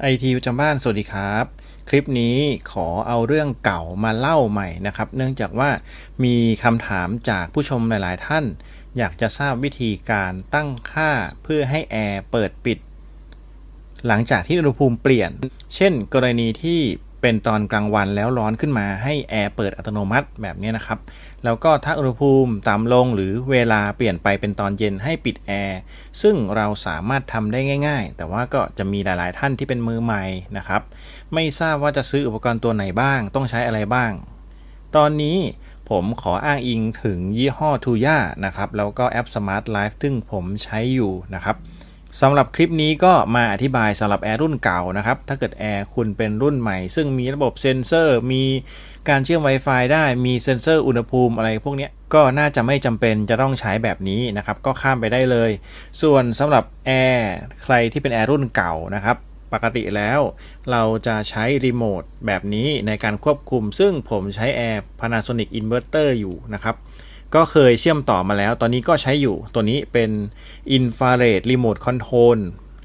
ไอทีประจำบ้าน สวัสดีครับ คลิปนี้ขอเอาเรื่องเก่ามาเล่าใหม่นะครับ เนื่องจากว่ามีคำถามจากผู้ชมหลาย ๆ ท่าน อยากจะทราบวิธีการตั้งค่าเพื่อให้แอร์เปิดปิด หลังจากที่อุณหภูมิเปลี่ยน เช่น กรณีที่ เป็นตอนกลางวันแล้วร้อนขึ้นมาให้แอร์เปิดอัตโนมัติแบบนี้นะครับ แล้วก็ถ้าอุณหภูมิต่ำลงหรือเวลาเปลี่ยนไปเป็นตอนเย็นให้ปิดแอร์ซึ่งเราสามารถทำได้ง่าย ๆ แต่ว่าก็จะมีหลายๆท่านที่เป็นมือใหม่นะครับ ไม่ทราบว่าจะซื้ออุปกรณ์ตัวไหนบ้าง ต้องใช้อะไรบ้าง ตอนนี้ผมขออ้างอิงถึงยี่ห้อทูย่านะครับ แล้วก็แอป Smart Life ซึ่งผมใช้อยู่นะครับ สำหรับคลิปนี้ก็มาอธิบายสำหรับแอร์รุ่นเก่านะครับ ถ้าเกิดแอร์คุณเป็นรุ่นใหม่ ซึ่งมีระบบเซ็นเซอร์ มีการเชื่อม Wi-Fi ได้ มีเซ็นเซอร์อุณหภูมิอะไรพวกนี้ก็น่าจะไม่จำเป็นจะต้องใช้แบบนี้นะครับ ก็ข้ามไปได้เลย ส่วนสำหรับแอร์ใครที่เป็นแอร์รุ่นเก่านะครับ ปกติแล้วเราจะใช้รีโมทแบบนี้ในการควบคุม ซึ่งผมใช้แอร์ Panasonic Inverter อยู่นะครับ ก็เคยเชื่อมต่อมาแล้ว ตอนนี้ก็ใช้อยู่ตัวนี้เป็น Infrared Remote Control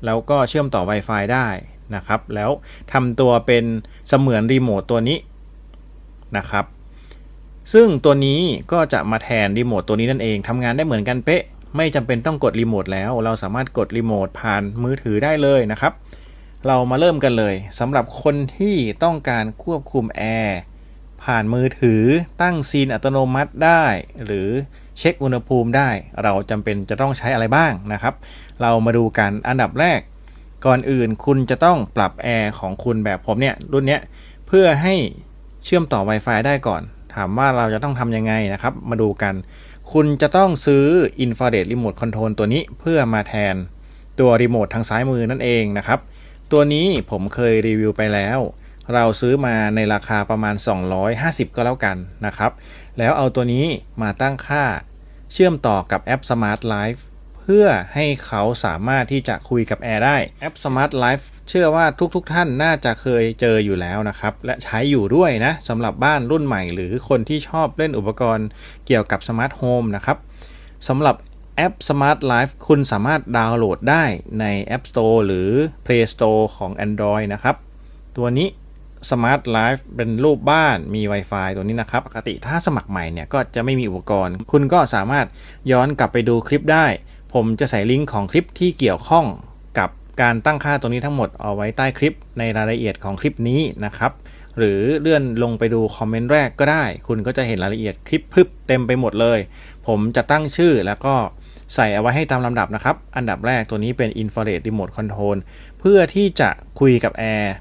แล้วก็เชื่อมต่อ Wi-Fi ได้นะครับ แล้วทำตัวเป็นเสมือนรีโมทตัวนี้นะครับ ซึ่งตัวนี้ก็จะมาแทนรีโมทตัวนี้นั่นเองทำงานได้เหมือนกันเป๊ะ ไม่จำเป็นต้องกดรีโมทแล้ว เราสามารถกดรีโมทผ่านมือถือได้เลยนะครับ เรามาเริ่มกันเลยสำหรับคนที่ต้องการควบคุมแอร์ ผ่านมือถือตั้งซีนอัตโนมัติได้ หรือเช็คอุณหภูมิได้ เราจำเป็นจะต้องใช้อะไรบ้างนะครับ เรามาดูกันอันดับแรก ก่อนอื่นคุณจะต้องปรับแอร์ของคุณแบบผมเนี่ยรุ่นเนี้ยเพื่อให้เชื่อมต่อ Wi-Fi ได้ก่อน ถามว่าเราจะต้องทำยังไงนะครับ มาดูกัน คุณจะต้องซื้อ Infrared Remote Control ตัวนี้เพื่อมาแทนตัวรีโมททางซ้ายมือนั่นเองนะครับ ตัวนี้ผมเคยรีวิวไปแล้ว เราซื้อมาในราคาประมาณ 250 ก็แล้วกันนะครับ แล้วเอาตัวนี้มาตั้งค่าเชื่อมต่อกับแอป Smart Life เพื่อให้เขาสามารถที่จะคุยกับแอร์ได้แอป Smart Life เชื่อว่าทุกๆทท่านน่าจะเคยเจออยู่แล้วนะครับ และใช้อยู่ด้วยนะสำหรับบ้านรุ่นใหม่ หรือคนที่ชอบเล่นอุปกรณ์เกี่ยวกับ Smart Home นะครับสำหรับแอป Smart Life คุณสามารถดาวน์โหลดได้ใน App Store หรือ Play Store ของ Android นะครับ ตัวนี้ Smart Life เป็นรูปบ้านมี Wi-Fi ตัวนี้นะครับ ปกติถ้าสมัครใหม่เนี่ยก็จะไม่มีอุปกรณ์ คุณก็สามารถย้อนกลับไปดูคลิปได้ ผมจะใส่ลิงก์ของคลิปที่เกี่ยวข้องกับการตั้งค่าตัวนี้ทั้งหมดเอาไว้ใต้คลิปในรายละเอียดของคลิปนี้นะครับหรือเลื่อนลงไปดูคอมเมนต์แรกก็ได้ คุณก็จะเห็นรายละเอียดคลิปพึบเต็มไปหมดเลย ผมจะตั้งชื่อแล้วก็ใส่เอาไว้ให้ตามลำดับนะครับ อันดับแรกตัวนี้เป็น Infrared Remote Control เพื่อที่จะคุยกับแอร์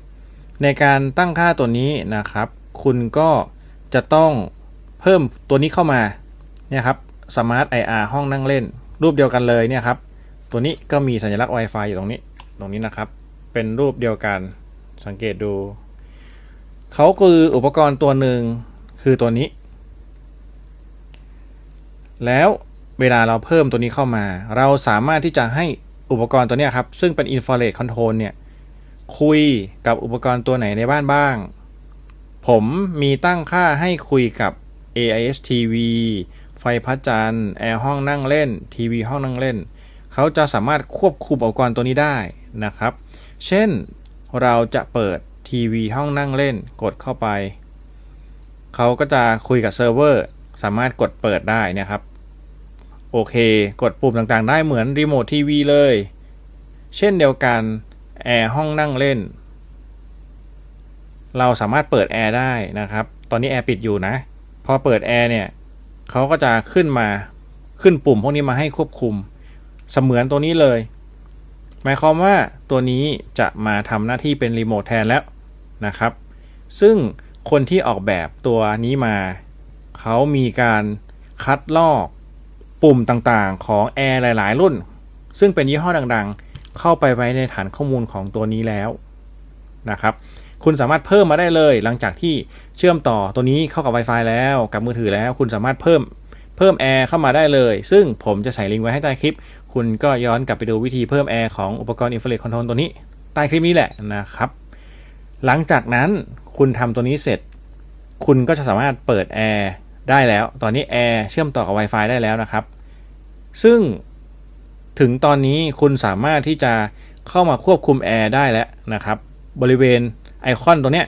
ในการตั้งค่าตัวนี้นะครับ คุณก็จะต้องเพิ่มตัวนี้เข้ามาเนี่ยครับ Smart IR ห้องนั่งเล่น รูปเดียวกันเลยเนี่ยครับ ตัวนี้ก็มีสัญลักษณ์ Wi-Fi อยู่ตรงนี้ ตรงนี้นะครับ เป็นรูปเดียวกัน สังเกตดู เขาคืออุปกรณ์ตัวหนึ่งคือตัวนี้ แล้วเวลาเราเพิ่มตัวนี้เข้ามา เราสามารถที่จะให้อุปกรณ์ตัวนี้ครับ ซึ่งเป็น infrared control เนี่ย คุยกับอุปกรณ์ตัวไหนในบ้านบ้าง ผมมีตั้งค่าให้คุยกับ AIS TV ไฟพัดจันแอร์ห้องนั่งเล่น ทีวีห้องนั่งเล่น เขาจะสามารถควบคุมอุปกรณ์ตัวนี้ได้นะครับ เช่นเราจะเปิดทีวีห้องนั่งเล่น กดเข้าไป เขาก็จะคุยกับเซิร์ฟเวอร์ สามารถกดเปิดได้นะครับ โอเค กดปุ่มต่างๆ ได้เหมือนรีโมททีวีเลย เช่นเดียวกัน แอร์ห้องนั่งเล่น เราสามารถเปิดแอร์ได้นะครับ ตอนนี้แอร์ปิดอยู่นะ พอเปิดแอร์เนี่ยเขาก็จะขึ้นมาขึ้นปุ่มพวกนี้มาให้ควบคุม เสมือนตัวนี้เลย หมายความว่าตัวนี้จะมาทำหน้าที่เป็นรีโมทแทนแล้วนะครับ ซึ่งคนที่ออกแบบตัวนี้มา เขามีการคัดลอกปุ่มต่างๆของแอร์หลาย ๆ รุ่น ซึ่งเป็นยี่ห้อดังๆ เข้าไปไว้ในฐานข้อมูลของตัวนี้แล้วนะครับ คุณสามารถเพิ่มมาได้เลย หลังจากที่เชื่อมต่อตัวนี้เข้ากับ Wi-Fi แล้วกับมือถือแล้ว คุณสามารถเพิ่มเพิ่มแอร์เข้ามาได้เลย ซึ่งผมจะใส่ลิงก์ไว้ให้ใต้คลิป คุณก็ย้อนกลับไปดูวิธีเพิ่มแอร์ของอุปกรณ์ Infrared Control ตัวนี้ ใต้คลิปนี้แหละนะครับ หลังจากนั้นคุณทำตัวนี้เสร็จ คุณก็จะสามารถเปิดแอร์ได้แล้ว ตอนนี้แอร์เชื่อมต่อกับ Wi-Fi ได้แล้วนะครับ ซึ่ง ถึงตอนนี้คุณสามารถที่จะเข้ามาควบคุมแอร์ได้แล้วนะครับ บริเวณไอคอนตัวเนี้ย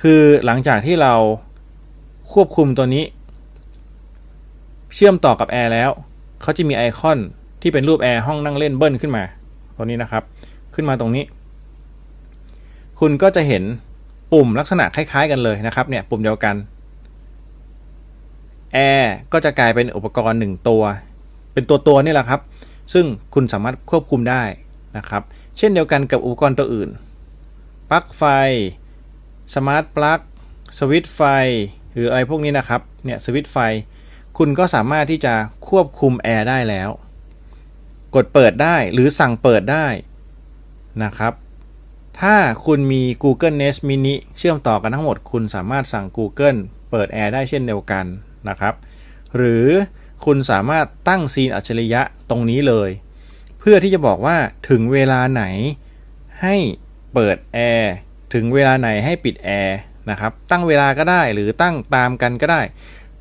คือหลังจากที่เราควบคุมตัวนี้ เชื่อมต่อกับแอร์แล้วเขาจะมีไอคอนที่เป็นรูปแอร์ห้องนั่งเล่นเบิ้ลขึ้นมาตัวนี้นะครับ ขึ้นมาตรงนี้ คุณก็จะเห็นปุ่มลักษณะคล้าย ๆ กันเลยนะครับเนี่ยปุ่มเดียวกันแอร์ก็จะกลายเป็นอุปกรณ์หนึ่งตัว เป็นตัวตัวนี่แหละครับ ซึ่งคุณสามารถควบคุมได้นะครับ เช่นเดียวกันกับอุปกรณ์ตัวอื่น ปลั๊กไฟ สมาร์ทปลั๊ก สวิตช์ไฟ หรืออะไรพวกนี้นะครับ เนี่ยสวิตช์ไฟ คุณก็สามารถที่จะควบคุมแอร์ได้แล้ว กดเปิดได้หรือสั่งเปิดได้นะครับ ถ้าคุณมี Google Nest Mini เชื่อมต่อกันทั้งหมด คุณสามารถสั่ง Google เปิดแอร์ได้เช่นเดียวกันนะครับ หรือ คุณสามารถตั้งซีนอัจฉริยะตรงนี้เลย เพื่อที่จะบอกว่าถึงเวลาไหนให้เปิดแอร์ถึงเวลาไหนให้ปิดแอร์นะครับตั้งเวลาก็ได้หรือตั้งตามกันก็ได้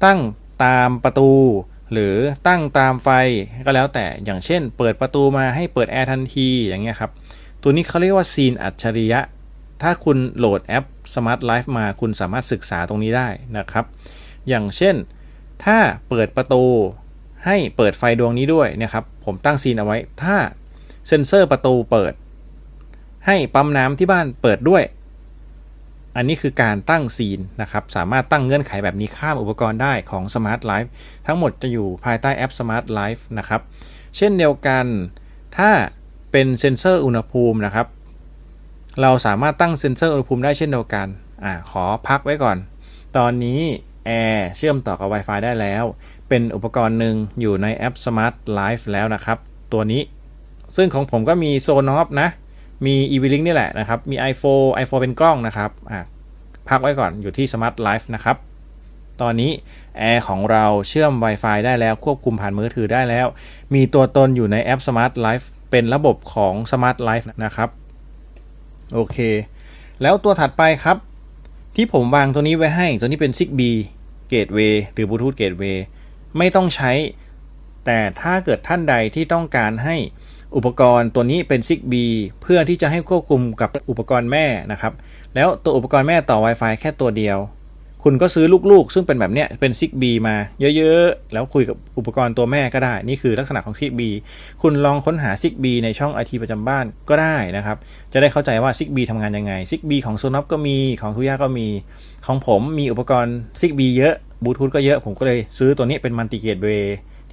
ตั้งตามประตู หรือตั้งตามไฟก็แล้วแต่อย่างเช่น เปิดประตูมาให้เปิดแอร์ทันทีอย่างเงี้ยครับตัวนี้เขาเรียกว่าซีนอัจฉริยะ ถ้าคุณโหลดแอป Smart Life มาคุณสามารถศึกษาตรงนี้ได้นะครับ อย่างเช่น ถ้าเปิดประตูให้เปิดไฟดวงนี้ด้วยนะครับ ผมตั้งซีนเอาไว้ ถ้าเซ็นเซอร์ประตูเปิด ให้ปั๊มน้ำที่บ้านเปิดด้วย อันนี้คือการตั้งซีนนะครับ สามารถตั้งเงื่อนไขแบบนี้ข้ามอุปกรณ์ได้ของ Smart Life ทั้งหมดจะอยู่ภายใต้แอป Smart Life นะครับ เช่นเดียวกัน ถ้าเป็นเซ็นเซอร์อุณหภูมินะครับ เราสามารถตั้งเซ็นเซอร์อุณหภูมิได้เช่นเดียวกันอ่าขอพักไว้ก่อน ตอนนี้ แอร์เชื่อมต่อกับ Wi-Fi ได้แล้ว เป็นอุปกรณ์หนึ่งอยู่ในแอป Smart Life แล้วนะครับ ตัวนี้ ซึ่งของผมก็มี Sonos นะ มี e v link นี่แหละนะครับ มี iPhone iPhone เป็นกล้องนะครับอะพักไว้ก่อนอยู่ที่ Smart Life นะครับ ตอนนี้แอร์ของเราเชื่อม Wi-Fi ได้แล้วควบคุมผ่านมือถือได้แล้ว มีตัวตนอยู่ในแอป Smart Life เป็นระบบของ Smart Life นะครับโอเค แล้วตัวถัดไปครับ ที่ผมวางตัวนี้ไว้ให้ ตัวนี้เป็น Zigbee เกตเวย์หรือบลูทูธเกตเวย์ไม่ต้องใช้ แต่ถ้าเกิดท่านใดที่ต้องการให้อุปกรณ์ตัวนี้เป็น Zigbee เพื่อที่จะให้ควบคุมกับอุปกรณ์แม่นะครับ แล้วตัวอุปกรณ์แม่ต่อ Wi-Fi แค่ตัวเดียว คุณก็ซื้อลูกๆ ซึ่งเป็นแบบเนี้ยเป็น Zigbee มาเยอะๆ แล้วคุยกับอุปกรณ์ตัวแม่ก็ได้ นี่คือลักษณะของ Zigbee คุณลองค้นหา Zigbee ในช่อง IT ประจำบ้านก็ได้นะครับ จะได้เข้าใจว่า Zigbee ทำงานยังไง Zigbee ของ Sonos ก็มีของทุย่าก็มี ของผมมีอุปกรณ์ Zigbee เยอะบลูทูธก็เยอะ ผมก็เลยซื้อตัวนี้เป็น Multi Gateway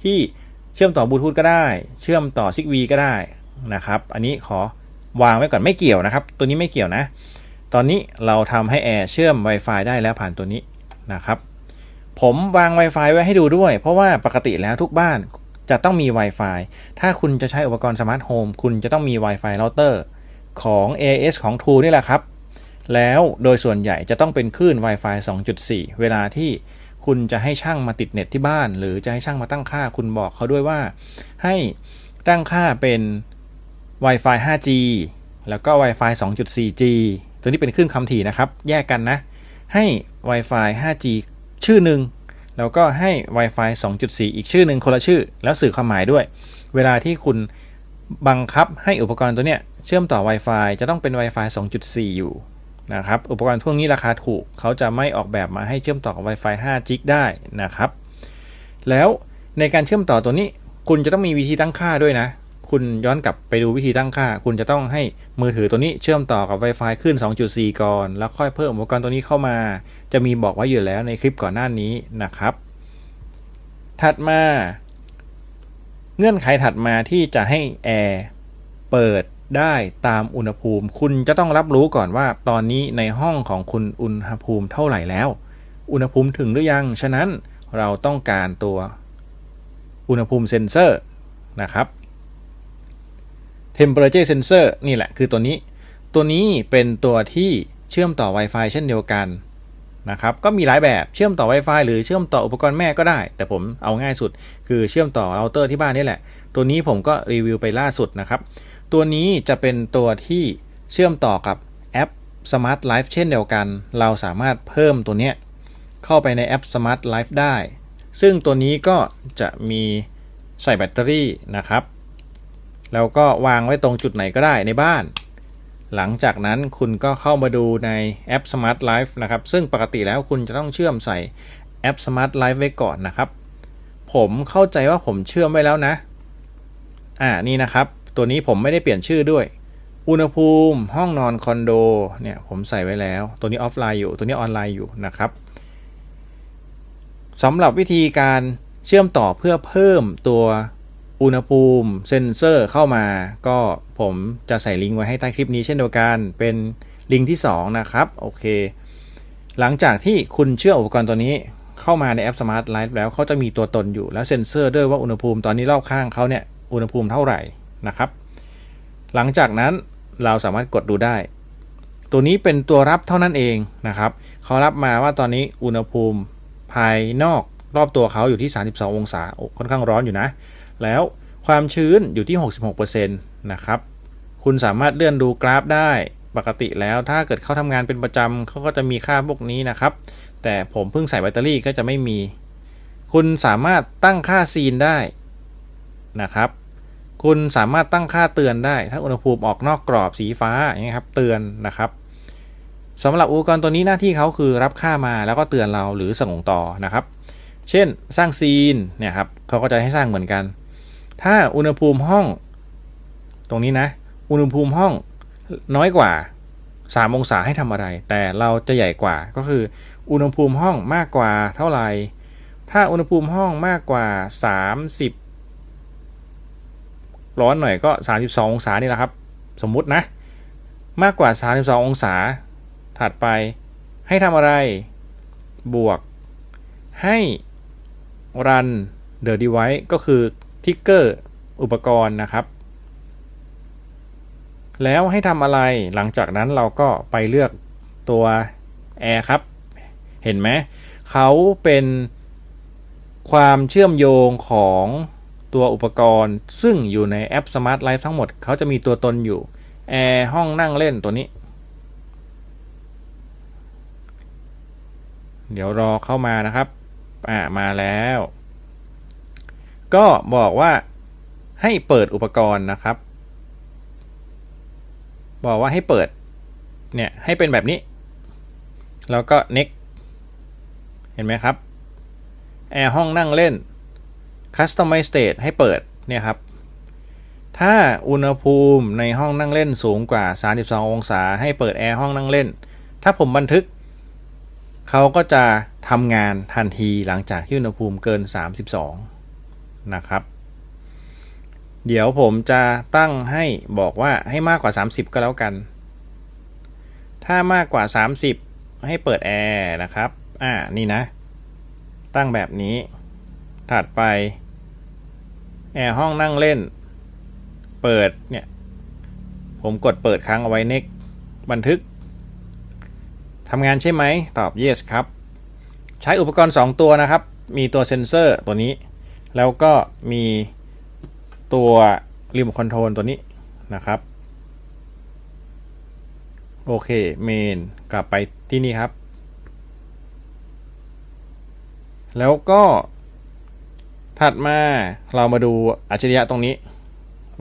ที่เชื่อมต่อบลูทูธก็ได้ เชื่อมต่อ Zigbee ก็ได้นะครับ อันนี้ขอวางไว้ก่อนไม่เกี่ยวนะครับ ตัวนี้ไม่เกี่ยวนะ ตอนนี้เราทำให้แอร์เชื่อม Wi-Fi ได้แล้วผ่านตัวนี้นะครับ ผมวาง Wi-Fi ไว้ให้ดูด้วย เพราะว่าปกติแล้วทุกบ้านจะต้องมี Wi-Fi ถ้าคุณจะใช้อุปกรณ์สมาร์ทโฮมคุณจะต้องมี Wi-Fi router ของ AS ของ True นี่แหละครับ แล้วโดยส่วนใหญ่จะต้องเป็นคลื่น Wi-Fi 2.4 เวลาที่คุณจะให้ช่างมาติดเน็ตที่บ้าน หรือจะให้ช่างมาตั้งค่าคุณบอกเขาด้วยว่า ให้ตั้งค่าเป็น Wi-Fi 5G แล้วก็ Wi-Fi 2.4G ตัวนี้เป็นคลื่นความถี่นะครับ แยกกันนะ ให้ Wi-Fi 5G ชื่อหนึ่งแล้วก็ให้ Wi-Fi 2.4 อีกชื่อหนึ่งคนละชื่อ แล้วสื่อความหมายด้วย เวลาที่คุณบังคับให้อุปกรณ์ตัวเนี้ยเชื่อมต่อ Wi-Fi จะต้องเป็น Wi-Fi 2.4 อยู่นะครับอุปกรณ์พวกนี้ราคาถูก เขาจะไม่ออกแบบมาให้เชื่อมต่อกับ Wi-Fi 5 g ได้นะครับ แล้วในการเชื่อมต่อตัวนี้ คุณจะต้องมีวิธีตั้งค่าด้วยนะ คุณย้อนกลับไปดูวิธีตั้งค่า คุณจะต้องให้มือถือตัวนี้เชื่อมต่อกับ Wi-Fi ขึ้น 2.4 ก่อน แล้วค่อยเพิ่มอุปกรณ์ตัวนี้เข้ามา จะมีบอกไว้อยู่แล้วในคลิปก่อนหน้านี้นะครับ ถัดมา เงื่อนไขถัดมาที่จะให้แอร์เปิดได้ตามอุณหภูมิ คุณจะต้องรับรู้ก่อนว่า ตอนนี้ในห้องของคุณอุณหภูมิเท่าไหร่แล้ว อุณหภูมิถึงหรือยัง ฉะนั้นเราต้องการตัวอุณหภูมิเซนเซอร์นะครับ temperature sensor นี่แหละคือตัวนี้ ตัวนี้เป็นตัวที่เชื่อมต่อ Wi-Fi เช่นเดียวกันนะครับ ก็มีหลายแบบเชื่อมต่อ Wi-Fi หรือเชื่อมต่ออุปกรณ์แม่ก็ได้ แต่ผมเอาง่ายสุด คือเชื่อมต่อเราเตอร์ที่บ้านนี่แหละ ตัวนี้ผมก็รีวิวไปล่าสุดนะครับ ตัวนี้จะเป็นตัวที่เชื่อมต่อกับแอป Smart Life เช่นเดียวกัน เราสามารถเพิ่มตัวเนี้ยเข้าไปในแอป Smart Life ได้ ซึ่งตัวนี้ก็จะมีใส่แบตเตอรี่นะครับ แล้วก็วางไว้ตรงจุดไหนก็ได้ในบ้าน หลังจากนั้นคุณก็เข้ามาดูในแอป Smart Life นะครับ ซึ่งปกติแล้วคุณจะต้องเชื่อมใส่แอป Smart Life ไว้ก่อนนะครับ ผมเข้าใจว่าผมเชื่อมไว้แล้วนะ อ่านี่นะครับ ตัวนี้ผมไม่ได้เปลี่ยนชื่อด้วย อุณหภูมิห้องนอนคอนโดเนี่ยผมใส่ไว้แล้ว ตัวนี้ออฟไลน์อยู่ ตัวนี้ออนไลน์อยู่นะครับสำหรับวิธีการเชื่อมต่อเพื่อเพิ่มตัว อุณหภูมิเซนเซอร์เข้ามา ก็ผมจะใส่ลิงก์ไว้ให้ใต้คลิปนี้เช่นเดียวกันเป็นลิงก์ที่ 2 นะครับโอเค หลังจากที่คุณเชื่ออุปกรณ์ตัวนี้เข้ามาในแอป Smart Life แล้วเขาจะมีตัวตนอยู่แล้วเซ็นเซอร์ด้วยว่าอุณหภูมิตอนนี้รอบข้างเขาเนี่ยอุณหภูมิเท่าไหร่นะครับ หลังจากนั้นเราสามารถกดดูได้ ตัวนี้เป็นตัวรับเท่านั้นเองนะครับเขารับมาว่าตอนนี้อุณหภูมิภายนอกรอบตัวเขาอยู่ที่ 32 องศาค่อนข้างร้อนอยู่นะ แล้วความชื้นอยู่ที่ 66%นะครับ คุณสามารถเลื่อนดูกราฟได้ปกติแล้วถ้าเกิดเขาทำงานเป็นประจำเขาก็จะมีค่าพวกนี้นะครับ แต่ผมเพิ่งใส่แบตเตอรี่ก็จะไม่มี คุณสามารถตั้งค่าซีนได้นะครับ คุณสามารถตั้งค่าเตือนได้ ถ้าอุณหภูมิออกนอกกรอบสีฟ้าอย่างนี้ครับเตือนนะครับสำหรับอุปกรณ์ตัวนี้หน้าที่เขาคือรับค่ามาแล้วก็เตือนเราหรือส่งต่อนะครับ เช่นสร้างซีนเนี่ยครับเขาก็จะให้สร้างเหมือนกัน ถ้าอุณหภูมิห้อง ตรงนี้นะ อุณหภูมิห้องน้อยกว่า 3 องศาให้ทำอะไร แต่เราจะใหญ่กว่าก็คือ อุณหภูมิห้องมากกว่าเท่าไหร่ ถ้าอุณหภูมิห้องมากกว่า 30 ร้อนหน่อยก็ 32 องศานี่แหละครับ สมมุตินะ มากกว่า 32 องศา ถัดไปให้ทำอะไร บวก ให้ run the device ก็คือ ทิกเกอร์อุปกรณ์นะครับ แล้วให้ทำอะไรหลังจากนั้นเราก็ไปเลือกตัว Air ครับ เห็นไหมเขาเป็นความเชื่อมโยงของตัวอุปกรณ์ ซึ่งอยู่ในแอป Smart Life ทั้งหมด เขาจะมีตัวตนอยู่ Air ห้องนั่งเล่นตัวนี้ เดี๋ยวรอเข้ามานะครับ อ่ามาแล้ว ก็บอกว่าให้เปิดอุปกรณ์นะครับ บอกว่าให้เปิด เนี่ย ให้เป็นแบบนี้ แล้วก็ next เห็นไหมครับแอร์ห้องนั่งเล่น customize state ให้เปิด เนี่ยครับ ถ้าอุณหภูมิในห้องนั่งเล่นสูงกว่า 32 องศา ให้เปิดแอร์ห้องนั่งเล่น ถ้าผมบันทึก เขาก็จะทำงานทันทีหลังจากที่อุณหภูมิเกิน 32 นะครับ เดี๋ยวผมจะตั้งให้บอกว่าให้มากกว่า 30 ก็แล้วกัน ถ้ามากกว่า 30 ให้เปิดแอร์นะครับ อ่า นี่นะ ตั้งแบบนี้ ถัดไป แอร์ห้องนั่งเล่น เปิดเนี่ย ผมกดเปิดค้างเอาไว้ next บันทึกทำงานใช่ไหม ตอบ yes ครับ ใช้อุปกรณ์ 2 ตัวนะครับ มีตัวเซ็นเซอร์ตัวนี้ แล้วก็มีตัวรีโมทคอนโทรลตัวนี้นะครับ โอเคเมนกลับไปที่นี่ครับ แล้วก็ถัดมาเรามาดูอัจฉริยะตรงนี้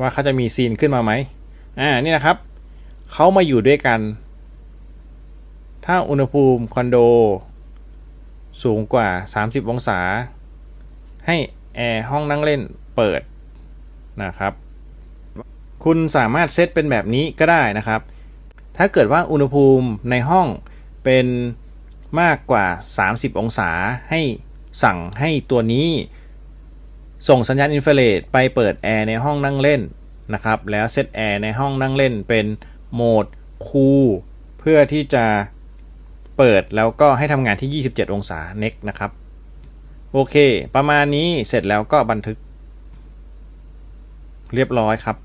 ว่าเขาจะมีซีนขึ้นมาไหมอ่านี่นะครับเขามาอยู่ด้วยกัน ถ้าอุณหภูมิคอนโด สูงกว่า 30 องศา ให้ แอร์ห้องนั่งเล่นเปิดนะครับ คุณสามารถเซตเป็นแบบนี้ก็ได้นะครับ ถ้าเกิดว่าอุณหภูมิในห้องเป็นมากกว่า 30 องศาให้สั่งให้ตัวนี้ ส่งสัญญาณอินฟราเรดไปเปิดแอร์ในห้องนั่งเล่นนะครับ แล้วเซตแอร์ในห้องนั่งเล่นเป็นโหมดคูลเพื่อที่จะเปิดแล้วก็ให้ทำงานที่ 27 องศา next นะครับ โอเค ประมาณนี้เสร็จแล้วก็บันทึก เรียบร้อยครับ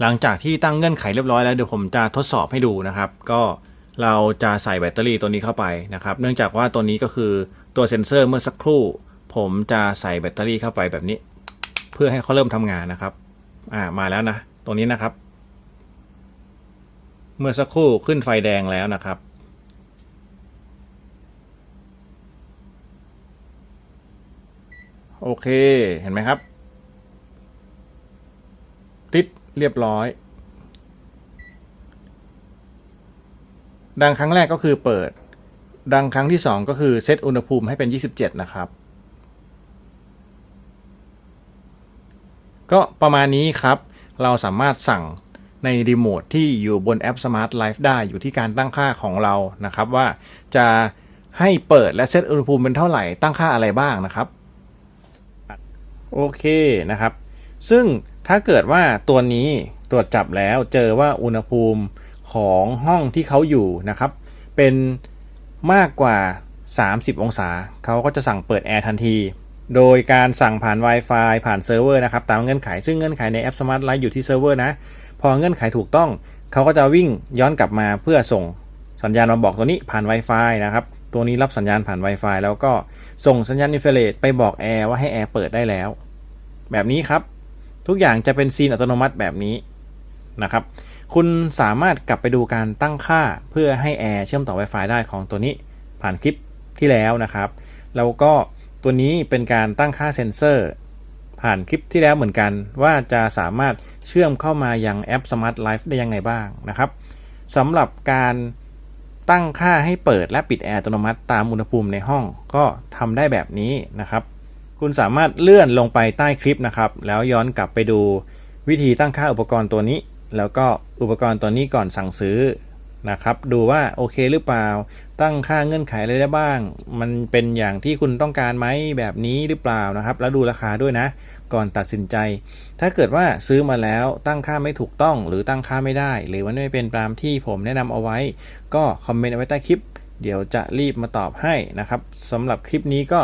หลังจากที่ตั้งเงื่อนไขเรียบร้อยแล้วเดี๋ยวผมจะทดสอบให้ดูนะครับ ก็เราจะใส่แบตเตอรี่ตัวนี้เข้าไปนะครับ เนื่องจากว่าตัวนี้ก็คือตัวเซ็นเซอร์เมื่อสักครู่ ผมจะใส่แบตเตอรี่เข้าไปแบบนี้ เพื่อให้เขาเริ่มทำงานนะครับ อ่ามาแล้วนะ ตรงนี้นะครับ เมื่อสักครู่ขึ้นไฟแดงแล้วนะครับ โอเค เห็นไหมครับ ติดเรียบร้อย ดังครั้งแรกก็คือเปิด ดังครั้งที่ 2 ก็คือเซตอุณหภูมิให้เป็น 27 นะครับ ก็ประมาณนี้ครับ เราสามารถสั่งในรีโมทที่อยู่บนแอป Smart Life ได้อยู่ที่การตั้งค่าของเรานะครับว่าจะให้เปิดและเซตอุณหภูมิเป็นเท่าไหร่ตั้งค่าอะไรบ้างนะครับ โอเคนะครับ ซึ่งถ้าเกิดว่าตัวนี้ตรวจจับแล้วเจอว่าอุณหภูมิของห้องที่เขาอยู่นะครับ เป็นมากกว่า 30 องศา เขาก็จะสั่งเปิดแอร์ทันที โดยการสั่งผ่าน Wi-Fi ผ่านเซิร์ฟเวอร์นะครับ ตามเงื่อนไข ซึ่งเงื่อนไขในแอป Smart Life อยู่ที่เซิร์ฟเวอร์นะ พอเงื่อนไขถูกต้อง เขาก็จะวิ่งย้อนกลับมาเพื่อส่งสัญญาณมาบอกตัวนี้ผ่าน Wi-Fi นะครับ ตัวนี้รับสัญญาณผ่าน Wi-Fi แล้วก็ส่งสัญญาณอินฟราเรดไปบอกแอร์ว่าให้แอร์เปิดได้แล้ว แบบนี้ครับ ทุกอย่างจะเป็นซีนอัตโนมัติแบบนี้นะครับ คุณสามารถกลับไปดูการตั้งค่าเพื่อให้แอร์เชื่อมต่อ Wi-Fi ได้ของตัวนี้ผ่านคลิปที่แล้วนะครับ แล้วก็ตัวนี้เป็นการตั้งค่าเซ็นเซอร์ ผ่านคลิปที่แล้วเหมือนกัน ว่าจะสามารถเชื่อมเข้ามายังแอป Smart Life ได้ยังไงบ้างนะครับสำหรับการ ตั้งค่าให้เปิดและปิดแอร์อัตโนมัติตามอุณหภูมิในห้องก็ทำได้แบบนี้นะครับ คุณสามารถเลื่อนลงไปใต้คลิปนะครับ แล้วย้อนกลับไปดูวิธีตั้งค่าอุปกรณ์ตัวนี้ แล้วก็อุปกรณ์ตัวนี้ก่อนสั่งซื้อนะครับ ดูว่าโอเคหรือเปล่า ตั้งค่าเงื่อนไขอะไรได้บ้าง มันเป็นอย่างที่คุณต้องการไหมแบบนี้หรือเปล่านะครับ แล้วดูราคาด้วยนะ ก่อนตัดสินใจ ถ้าเกิดว่าซื้อมาแล้วตั้งค่าไม่ถูกต้อง หรือตั้งค่าไม่ได้ หรือมันไม่เป็นตามที่ผมแนะนำเอาไว้ ก็คอมเมนต์เอาไว้ใต้คลิป เดี๋ยวจะรีบมาตอบให้นะครับสำหรับคลิปนี้ก็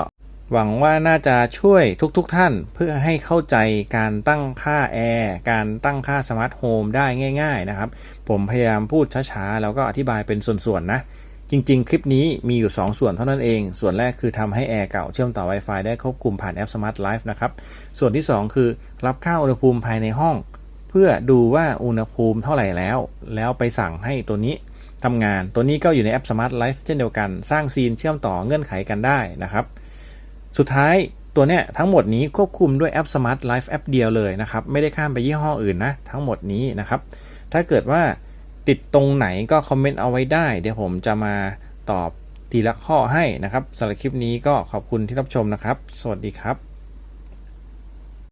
หวังว่าน่าจะช่วยทุกๆทท่านเพื่อให้เข้าใจการตั้งค่าแอร์การตั้งค่าสมาร์ทโฮมได้ง่าย ๆนะครับ ผมพยายามพูดช้าๆ แล้วก็อธิบายเป็นส่วนๆนะ จริงๆ คลิปนี้มีอยู่ 2 ส่วนเท่านั้นเอง ส่วนแรกคือทำให้แอร์เก่าเชื่อมต่อ Wi-Fi ได้ควบคุมผ่านแอป Smart Life นะครับ ส่วนที่ 2 คือรับค่าอุณหภูมิภายในห้อง เพื่อดูว่าอุณหภูมิเท่าไหร่แล้ว แล้วไปสั่งให้ตัวนี้ทำงาน ตัวนี้ก็อยู่ในแอป Smart Life เช่นเดียวกัน สร้างซีนเชื่อมต่อเงื่อนไขกันได้นะครับ สุดท้ายตัวเนี้ยทั้งหมดนี้ควบคุมด้วยแอป Smart Life แอปเดียวเลยนะครับ ไม่ได้ข้ามไปยี่ห้ออื่นนะ ทั้งหมดนี้นะครับ ถ้าเกิดว่า ติดตรงไหนก็คอมเมนต์เอาไว้ได้ เดี๋ยวผมจะมาตอบทีละข้อให้นะครับสำหรับคลิปนี้ก็ขอบคุณที่รับชมนะครับ สวัสดีครับ